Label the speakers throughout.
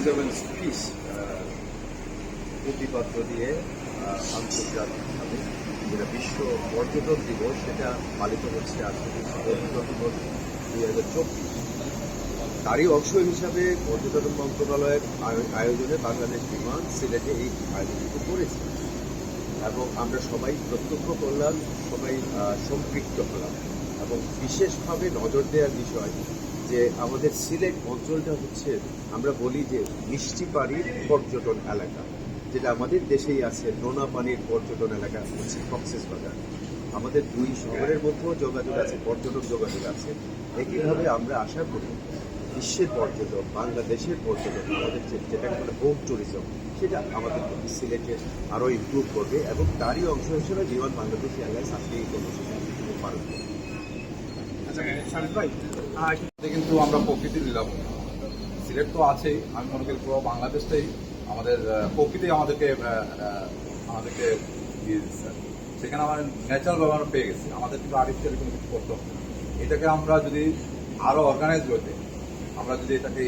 Speaker 1: ডিজার্ভেন্স ফিস প্রতিপাদ্য দিয়ে uh, আন্তর্জাতিকভাবে যেটা বিশ্ব পর্যটন দিবস, সেটা পালিত হচ্ছে আজকে পর্যটন দিবস দুই হাজার চব্বিশ। তারই অংশ হিসাবে পর্যটন মন্ত্রণালয়ের আয়োজনে বাংলাদেশ বিমান সিলেটে এই আয়োজনটি করেছে। এবং আমরা সবাই প্রত্যক্ষ করলাম, সবাই সম্পৃক্ত হলাম। এবং বিশেষভাবে নজর দেওয়ার বিষয় যে আমাদের সিলেট অঞ্চলটা হচ্ছে, আমরা বলি যে মিষ্টি পানির পর্যটন এলাকা, যেটা আমাদের দেশেই আছে নোনা পানির পর্যটন এলাকা হচ্ছে কক্সেস বাজার। আমাদের দুই শহরের মধ্যেও যোগাযোগ আছে, পর্যটক যোগাযোগ আছে। একইভাবে আমরা আশা করি বিশ্বের পর্যটক, বাংলাদেশের পর্যটক, আমাদের যে- যেটাকে বলে হোম ট্যুরিজম সেটা আমাদের সিলেটে আরও ইমপ্রুভ করবে এবং তারই অংশ হিসেবে বিমান বাংলাদেশ এয়ারলাইন্স আজকে এই কর্মসূচি পালন করবে।
Speaker 2: আচ্ছা ভাই
Speaker 3: কিন্তু আমরা প্রকৃতি নিলাম সিলেট তো আছেই। আমি মনে করি পুরো বাংলাদেশটাই আমাদের প্রকৃতি আমাদেরকে আমাদেরকে দিয়ে দিচ্ছে। সেখানে আমরা ন্যাচারাল ব্যবহার পেয়ে গেছি। আমাদের কিন্তু আর্টিফিশিয়াল কোনো কিছু করতে হবে এটাকে আমরা যদি আরও অর্গানাইজ হতে আমরা যদি এটাকে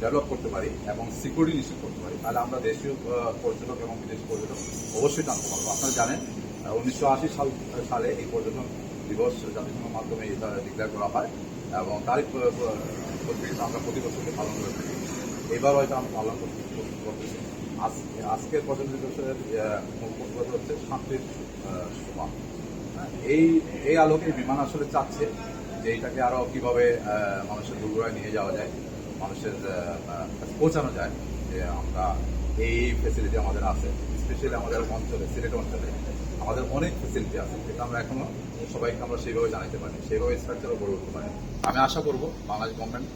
Speaker 3: ডেভেলপ করতে পারি এবং সিকিউরিটি নিশ্চিত করতে পারি, তাহলে আমরা দেশীয় পর্যটক এবং বিদেশি পর্যটক অবশ্যই টানতে পারব। আপনারা জানেন উনিশশো আশি সাল সালে এই পর্যটন দিবস জাতিসংঘের মাধ্যমে এটা ডিক্লেয়ার করা হয়। এবং তারই প- প- আমরা প্রতি বছরকে পালন করে থাকি। এবার হয়তো আমরা পালন করতে- করতে- করতেছি আজ- আজকের পর্যটন দিবসের মূল হচ্ছে শান্তির সমান হ্যাঁ, এই এই আলোকে বিমান আসলে চাচ্ছে যে এটাকে আরও কীভাবে মানুষের দুর্গরায় নিয়ে যাওয়া যায় মানুষের পৌঁছানো যায় যে আমরা এই ফেসিলিটি আমাদের আছে স্পেশালি আমাদের অঞ্চলে, সিলেট অঞ্চলে আমাদের অনেক ফেসিলিটি আছে, যেটা আমরা এখনও সবাইকে আমরা সেইভাবে জানাতে পারি সেইভাবে স্ট্রাকচারও গড়ে উঠতে পারি আমি আশা করব বাংলাদেশ গভর্নমেন্ট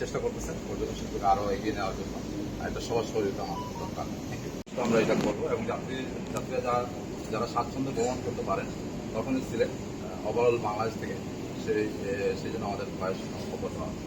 Speaker 3: চেষ্টা করতেছে পর্যটন শিল্পকে আরও এগিয়ে নেওয়ার জন্য এটা সবার সহযোগিতা আমার দরকার। তো আমরা এটা করব এবং যাত্রী, যাত্রীরা যারা যারা স্বাচ্ছন্দ্য ভ্রমণ করতে পারেন, তখনই সিলেক্ট ওভারঅল বাংলাদেশ থেকে সেই সেই জন্য আমাদের প্রয়াস অব্যাহত আছে